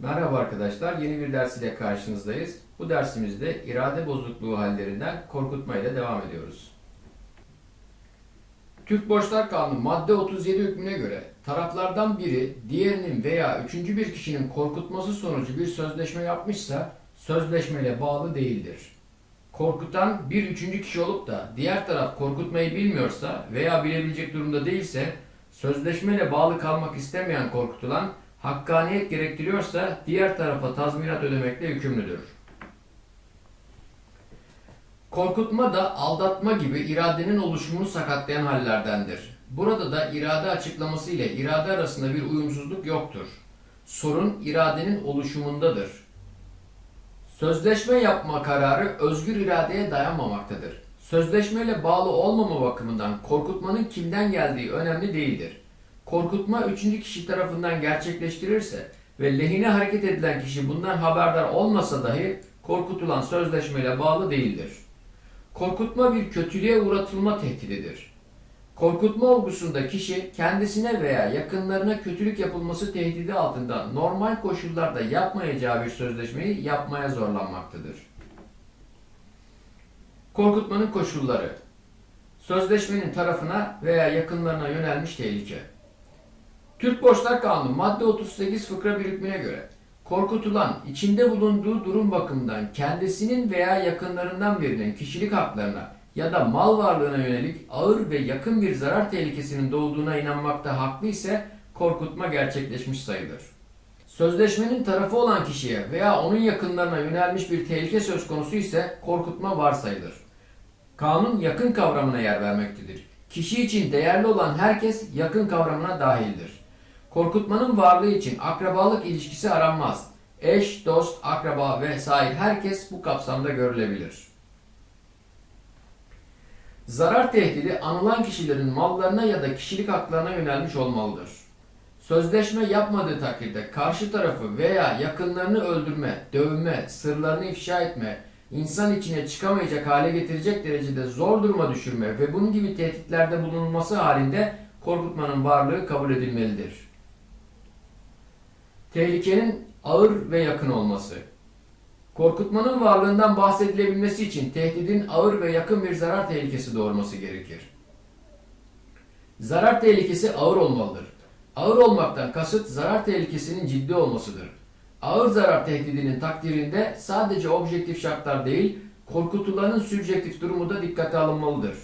Merhaba arkadaşlar, yeni bir ders ile karşınızdayız. Bu dersimizde irade bozukluğu hallerinden korkutma ile devam ediyoruz. Türk Borçlar Kanunu madde 37 hükmüne göre taraflardan biri diğerinin veya üçüncü bir kişinin korkutması sonucu bir sözleşme yapmışsa sözleşmeyle bağlı değildir. Korkutan bir üçüncü kişi olup da diğer taraf korkutmayı bilmiyorsa veya bilebilecek durumda değilse sözleşmeyle bağlı kalmak istemeyen korkutulan hakkaniyet gerektiriyorsa diğer tarafa tazminat ödemekle yükümlüdür. Korkutma da aldatma gibi iradenin oluşumunu sakatlayan hallerdendir. Burada da irade açıklaması ile irade arasında bir uyumsuzluk yoktur. Sorun iradenin oluşumundadır. Sözleşme yapma kararı özgür iradeye dayanmamaktadır. Sözleşmeyle bağlı olmama bakımından korkutmanın kimden geldiği önemli değildir. Korkutma üçüncü kişi tarafından gerçekleştirirse ve lehine hareket edilen kişi bundan haberdar olmasa dahi korkutulan sözleşmeyle bağlı değildir. Korkutma bir kötülüğe uğratılma tehdididir. Korkutma olgusunda kişi kendisine veya yakınlarına kötülük yapılması tehdidi altında normal koşullarda yapmayacağı bir sözleşmeyi yapmaya zorlanmaktadır. Korkutmanın koşulları Sözleşmenin tarafına veya yakınlarına yönelmiş tehlike. Türk Borçlar Kanunu madde 38 fıkra bir hükmüne göre korkutulan içinde bulunduğu durum bakımından kendisinin veya yakınlarından birinin kişilik haklarına ya da mal varlığına yönelik ağır ve yakın bir zarar tehlikesinin doğduğuna inanmakta haklı ise korkutma gerçekleşmiş sayılır. Sözleşmenin tarafı olan kişiye veya onun yakınlarına yönelmiş bir tehlike söz konusu ise korkutma varsayılır. Kanun yakın kavramına yer vermektedir. Kişi için değerli olan herkes yakın kavramına dahildir. Korkutmanın varlığı için akrabalık ilişkisi aranmaz. Eş, dost, akraba vesaire herkes bu kapsamda görülebilir. Zarar tehdidi anılan kişilerin mallarına ya da kişilik haklarına yönelmiş olmalıdır. Sözleşme yapmadığı takdirde karşı tarafı veya yakınlarını öldürme, dövme, sırlarını ifşa etme, insan içine çıkamayacak hale getirecek derecede zor duruma düşürme ve bunun gibi tehditlerde bulunulması halinde korkutmanın varlığı kabul edilmelidir. Tehlikenin ağır ve yakın olması. Korkutmanın varlığından bahsedilebilmesi için tehdidin ağır ve yakın bir zarar tehlikesi doğurması gerekir. Zarar tehlikesi ağır olmalıdır. Ağır olmaktan kasıt zarar tehlikesinin ciddi olmasıdır. Ağır zarar tehdidinin takdirinde sadece objektif şartlar değil, korkutulanın sübjektif durumu da dikkate alınmalıdır.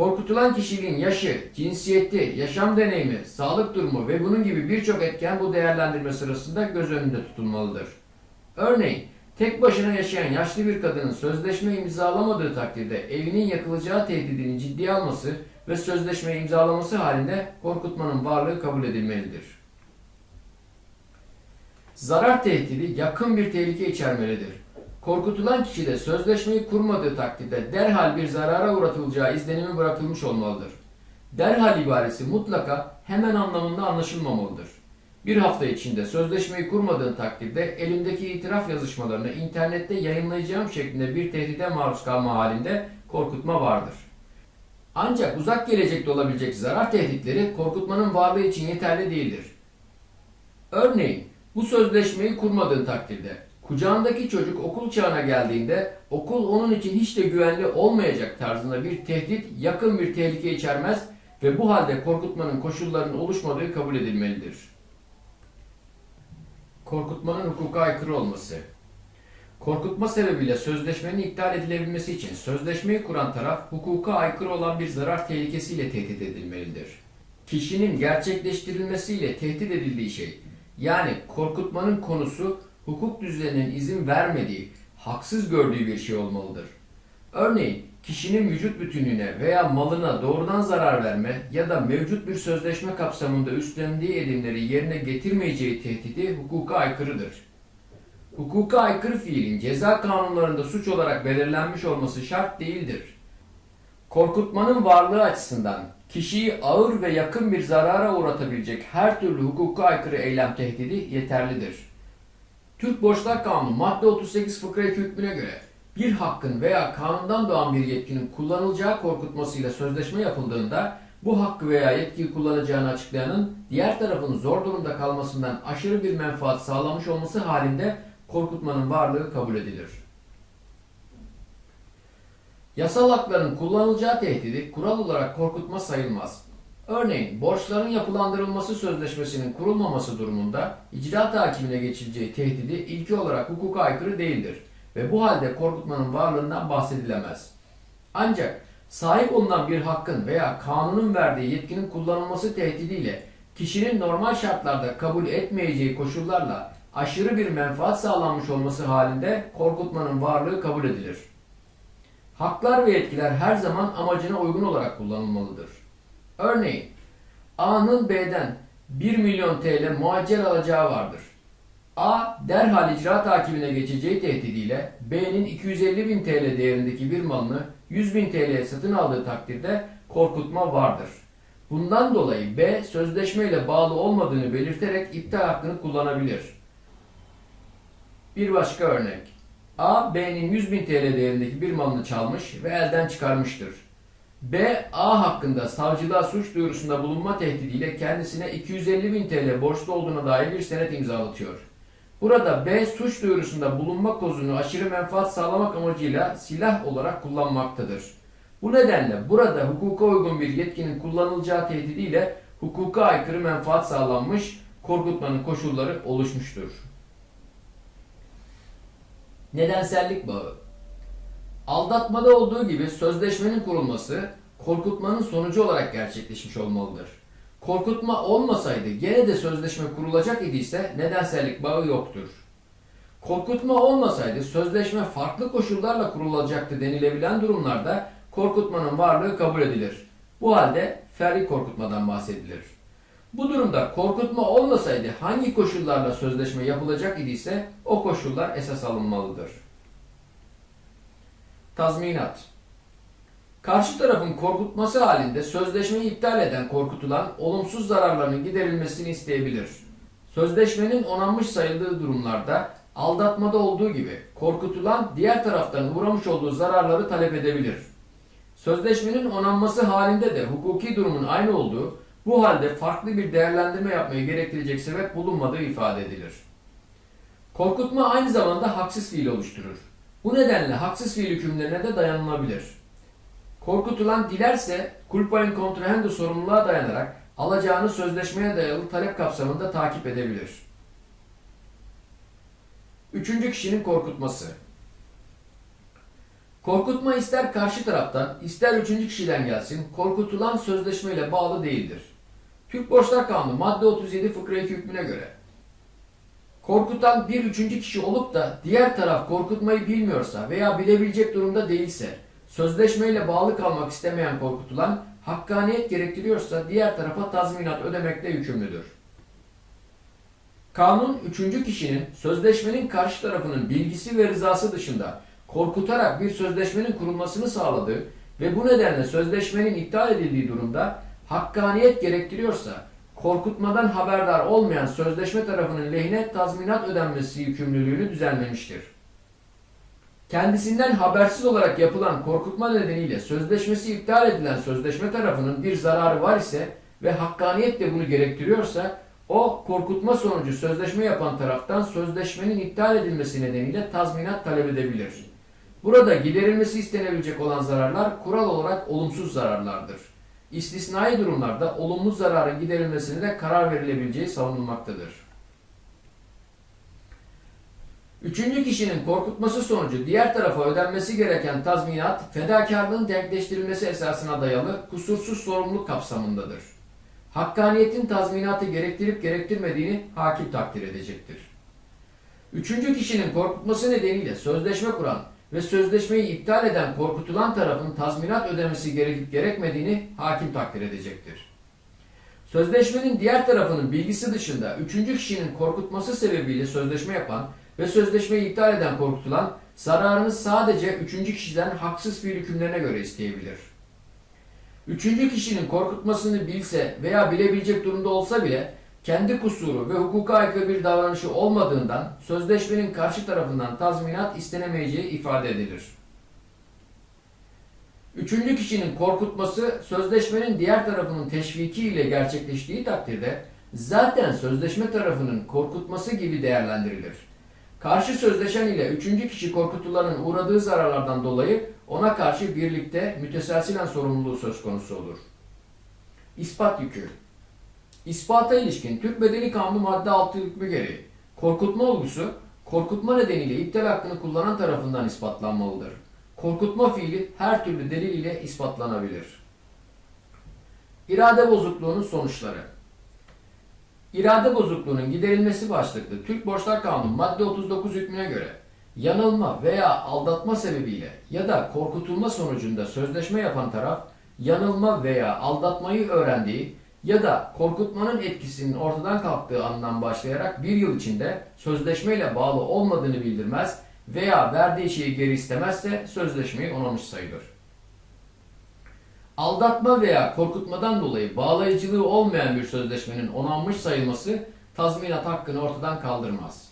Korkutulan kişiliğin yaşı, cinsiyeti, yaşam deneyimi, sağlık durumu ve bunun gibi birçok etken bu değerlendirme sırasında göz önünde tutulmalıdır. Örneğin, tek başına yaşayan yaşlı bir kadının sözleşme imzalamadığı takdirde evinin yakılacağı tehdidini ciddiye alması ve sözleşme imzalaması halinde korkutmanın varlığı kabul edilmelidir. Zarar tehdidi yakın bir tehlike içermelidir. Korkutulan kişi de sözleşmeyi kurmadığı takdirde derhal bir zarara uğratılacağı izlenimi bırakılmış olmalıdır. Derhal ibaresi mutlaka hemen anlamında anlaşılmamalıdır. Bir hafta içinde sözleşmeyi kurmadığın takdirde elimdeki itiraf yazışmalarını internette yayınlayacağım şeklinde bir tehdide maruz kalma halinde korkutma vardır. Ancak uzak gelecekte olabilecek zarar tehditleri korkutmanın varlığı için yeterli değildir. Örneğin bu sözleşmeyi kurmadığın takdirde kucağındaki çocuk okul çağına geldiğinde okul onun için hiç de güvenli olmayacak tarzında bir tehdit yakın bir tehlike içermez ve bu halde korkutmanın koşullarının oluşmadığı kabul edilmelidir. Korkutmanın hukuka aykırı olması Korkutma sebebiyle sözleşmenin iptal edilebilmesi için sözleşmeyi kuran taraf hukuka aykırı olan bir zarar tehlikesiyle tehdit edilmelidir. Kişinin gerçekleştirilmesiyle tehdit edildiği şey, yani korkutmanın konusu hukuk düzeninin izin vermediği, haksız gördüğü bir şey olmalıdır. Örneğin kişinin vücut bütünlüğüne veya malına doğrudan zarar verme ya da mevcut bir sözleşme kapsamında üstlendiği edimleri yerine getirmeyeceği tehdidi hukuka aykırıdır. Hukuka aykırı fiilin ceza kanunlarında suç olarak belirlenmiş olması şart değildir. Korkutmanın varlığı açısından kişiyi ağır ve yakın bir zarara uğratabilecek her türlü hukuka aykırı eylem tehdidi yeterlidir. Türk Borçlar Kanunu madde 38 fıkra 2 hükmüne göre bir hakkın veya kanundan doğan bir yetkinin kullanılacağı korkutmasıyla sözleşme yapıldığında bu hakkı veya yetkiyi kullanacağını açıklayanın diğer tarafın zor durumda kalmasından aşırı bir menfaat sağlamış olması halinde korkutmanın varlığı kabul edilir. Yasal hakların kullanılacağı tehdidi kural olarak korkutma sayılmaz. Örneğin borçların yapılandırılması sözleşmesinin kurulmaması durumunda icraat hakimine geçileceği tehdidi ilki olarak hukuka aykırı değildir ve bu halde korkutmanın varlığından bahsedilemez. Ancak sahip olunan bir hakkın veya kanunun verdiği yetkinin kullanılması tehdidiyle kişinin normal şartlarda kabul etmeyeceği koşullarla aşırı bir menfaat sağlanmış olması halinde korkutmanın varlığı kabul edilir. Haklar ve yetkiler her zaman amacına uygun olarak kullanılmalıdır. Örneğin A'nın B'den 1 milyon TL muaccel alacağı vardır. A derhal icraat takibine geçeceği tehdidiyle B'nin 250 bin TL değerindeki bir malını 100 bin TL'ye satın aldığı takdirde korkutma vardır. Bundan dolayı B sözleşmeyle bağlı olmadığını belirterek iptal hakkını kullanabilir. Bir başka örnek. A, B'nin 100 bin TL değerindeki bir malını çalmış ve elden çıkarmıştır. B, A hakkında savcılığa suç duyurusunda bulunma tehdidiyle kendisine 250 bin TL borçlu olduğuna dair bir senet imzalatıyor. Burada B suç duyurusunda bulunma kozunu aşırı menfaat sağlamak amacıyla silah olarak kullanmaktadır. Bu nedenle burada hukuka uygun bir yetkinin kullanılacağı tehdidiyle hukuka aykırı menfaat sağlanmış, korkutmanın koşulları oluşmuştur. Nedensellik bağı Aldatmada olduğu gibi sözleşmenin kurulması korkutmanın sonucu olarak gerçekleşmiş olmalıdır. Korkutma olmasaydı gene de sözleşme kurulacak idiyse nedensellik bağı yoktur. Korkutma olmasaydı sözleşme farklı koşullarla kurulacaktı denilebilen durumlarda korkutmanın varlığı kabul edilir. Bu halde ferri korkutmadan bahsedilir. Bu durumda korkutma olmasaydı hangi koşullarla sözleşme yapılacak idiyse o koşullar esas alınmalıdır. Tazminat Karşı tarafın korkutması halinde sözleşmeyi iptal eden korkutulan olumsuz zararlarının giderilmesini isteyebilir. Sözleşmenin onanmış sayıldığı durumlarda aldatmada olduğu gibi korkutulan diğer taraftan uğramış olduğu zararları talep edebilir. Sözleşmenin onanması halinde de hukuki durumun aynı olduğu, bu halde farklı bir değerlendirme yapmayı gerektirecek sebep bulunmadığı ifade edilir. Korkutma aynı zamanda haksız fiil oluşturur. Bu nedenle haksız fiil hükümlerine de dayanılabilir. Korkutulan dilerse culpa in contrahendo sorumluluğa dayanarak alacağını sözleşmeye dayalı talep kapsamında takip edebilir. Üçüncü kişinin korkutması. Korkutma ister karşı taraftan ister üçüncü kişiden gelsin korkutulan sözleşmeyle bağlı değildir. Türk Borçlar Kanunu madde 37 fıkra 2 hükmüne göre korkutan bir üçüncü kişi olup da diğer taraf korkutmayı bilmiyorsa veya bilebilecek durumda değilse sözleşmeyle bağlı kalmak istemeyen korkutulan hakkaniyet gerektiriyorsa diğer tarafa tazminat ödemekle yükümlüdür. Kanun üçüncü kişinin sözleşmenin karşı tarafının bilgisi ve rızası dışında korkutarak bir sözleşmenin kurulmasını sağladığı ve bu nedenle sözleşmenin iptal edildiği durumda hakkaniyet gerektiriyorsa korkutmadan haberdar olmayan sözleşme tarafının lehine tazminat ödenmesi yükümlülüğünü düzenlemiştir. Kendisinden habersiz olarak yapılan korkutma nedeniyle sözleşmesi iptal edilen sözleşme tarafının bir zararı var ise ve hakkaniyet de bunu gerektiriyorsa o korkutma sonucu sözleşme yapan taraftan sözleşmenin iptal edilmesi nedeniyle tazminat talep edebilir. Burada giderilmesi istenebilecek olan zararlar kural olarak olumsuz zararlardır. İstisnai durumlarda olumlu zararın giderilmesine de karar verilebileceği savunulmaktadır. Üçüncü kişinin korkutması sonucu diğer tarafa ödenmesi gereken tazminat, fedakarlığın denkleştirilmesi esasına dayalı kusursuz sorumluluk kapsamındadır. Hakkaniyetin tazminatı gerektirip gerektirmediğini hakim takdir edecektir. Üçüncü kişinin korkutması nedeniyle sözleşme kuran ve sözleşmeyi iptal eden korkutulan tarafın tazminat ödemesi gerekip gerekmediğini hakim takdir edecektir. Sözleşmenin diğer tarafının bilgisi dışında üçüncü kişinin korkutması sebebiyle sözleşme yapan ve sözleşmeyi iptal eden korkutulan zararını sadece üçüncü kişiden haksız fiil hükümlerine göre isteyebilir. Üçüncü kişinin korkutmasını bilse veya bilebilecek durumda olsa bile kendi kusuru ve hukuka aykırı bir davranışı olmadığından sözleşmenin karşı tarafından tazminat istenemeyeceği ifade edilir. Üçüncü kişinin korkutması sözleşmenin diğer tarafının teşviki ile gerçekleştiği takdirde zaten sözleşme tarafının korkutması gibi değerlendirilir. Karşı sözleşen ile üçüncü kişi korkutulanın uğradığı zararlardan dolayı ona karşı birlikte müteselsilen sorumluluğu söz konusu olur. İspat yükü İspata ilişkin Türk Bedeni Kanunu madde 6 hükmü gereği korkutma olgusu korkutma nedeniyle iptal hakkını kullanan tarafından ispatlanmalıdır. Korkutma fiili her türlü delil ile ispatlanabilir. İrade bozukluğunun sonuçları İrade bozukluğunun giderilmesi başlıklı Türk Borçlar Kanunu madde 39 hükmüne göre yanılma veya aldatma sebebiyle ya da korkutulma sonucunda sözleşme yapan taraf yanılma veya aldatmayı öğrendiği ya da korkutmanın etkisinin ortadan kalktığı andan başlayarak bir yıl içinde sözleşmeyle bağlı olmadığını bildirmez veya verdiği şeyi geri istemezse sözleşmeyi onamış sayılır. Aldatma veya korkutmadan dolayı bağlayıcılığı olmayan bir sözleşmenin onanmış sayılması tazminat hakkını ortadan kaldırmaz.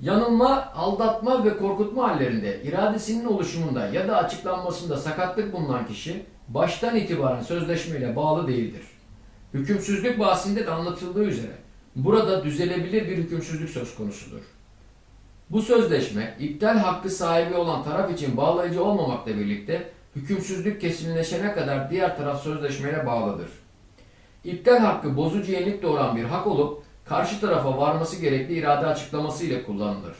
Yanılma, aldatma ve korkutma hallerinde iradesinin oluşumunda ya da açıklanmasında sakatlık bulunan kişi baştan itibaren sözleşmeyle bağlı değildir. Hükümsüzlük bahsinde de anlatıldığı üzere burada düzelebilir bir hükümsüzlük söz konusudur. Bu sözleşme iptal hakkı sahibi olan taraf için bağlayıcı olmamakla birlikte hükümsüzlük kesinleşene kadar diğer taraf sözleşmeye bağlıdır. İptal hakkı bozucu yenilik doğuran bir hak olup karşı tarafa varması gerekli irade açıklaması ile kullanılır.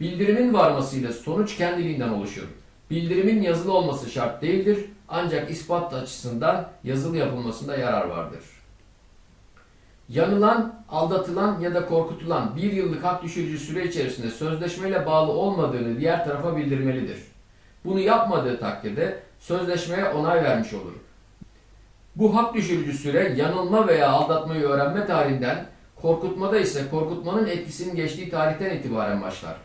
Bildirimin varmasıyla sonuç kendiliğinden oluşur. Bildirimin yazılı olması şart değildir ancak ispat açısından yazılı yapılmasında yarar vardır. Yanılan, aldatılan ya da korkutulan bir yıllık hak düşürücü süre içerisinde sözleşmeyle bağlı olmadığını diğer tarafa bildirmelidir. Bunu yapmadığı takdirde sözleşmeye onay vermiş olur. Bu hak düşürücü süre yanılma veya aldatmayı öğrenme tarihinden, korkutmada ise korkutmanın etkisinin geçtiği tarihten itibaren başlar.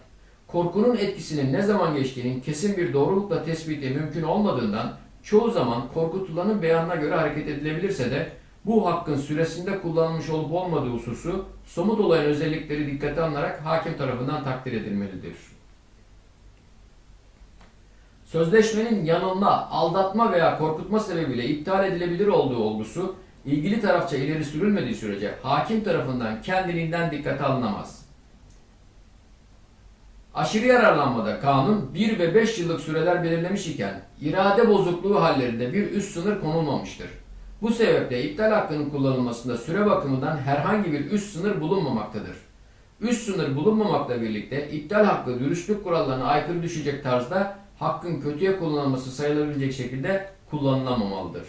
Korkunun etkisinin ne zaman geçtiğinin kesin bir doğrulukla tespiti mümkün olmadığından çoğu zaman korkutulanın beyanına göre hareket edilebilirse de bu hakkın süresinde kullanılmış olup olmadığı hususu somut olayın özellikleri dikkate alınarak hakim tarafından takdir edilmelidir. Sözleşmenin yanılma, aldatma veya korkutma sebebiyle iptal edilebilir olduğu olgusu ilgili tarafça ileri sürülmediği sürece hakim tarafından kendiliğinden dikkate alınamaz. Aşırı yararlanmada kanun 1 ve 5 yıllık süreler belirlemiş iken irade bozukluğu hallerinde bir üst sınır konulmamıştır. Bu sebeple iptal hakkının kullanılmasında süre bakımından herhangi bir üst sınır bulunmamaktadır. Üst sınır bulunmamakla birlikte iptal hakkı dürüstlük kurallarına aykırı düşecek tarzda hakkın kötüye kullanılması sayılabilecek şekilde kullanılamamalıdır.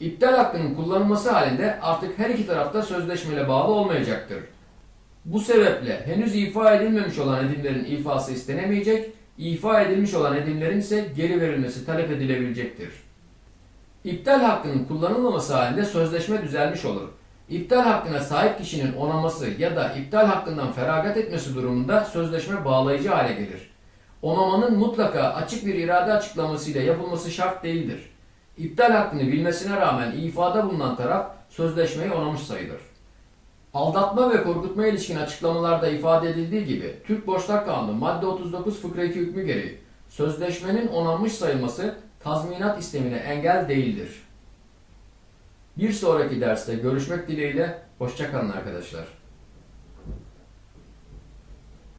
İptal hakkının kullanılması halinde artık her iki tarafta sözleşmeyle bağlı olmayacaktır. Bu sebeple henüz ifa edilmemiş olan edimlerin ifası istenemeyecek, ifa edilmiş olan edimlerin ise geri verilmesi talep edilebilecektir. İptal hakkının kullanılmaması halinde sözleşme düzelmiş olur. İptal hakkına sahip kişinin onaması ya da iptal hakkından feragat etmesi durumunda sözleşme bağlayıcı hale gelir. Onamanın mutlaka açık bir irade açıklamasıyla yapılması şart değildir. İptal hakkını bilmesine rağmen ifada bulunan taraf sözleşmeyi onamış sayılır. Aldatma ve korkutma ilişkin açıklamalarda ifade edildiği gibi Türk Borçlar Kanunu madde 39 fıkra 2 hükmü gereği sözleşmenin onanmış sayılması tazminat istemine engel değildir. Bir sonraki derste görüşmek dileğiyle hoşçakalın arkadaşlar.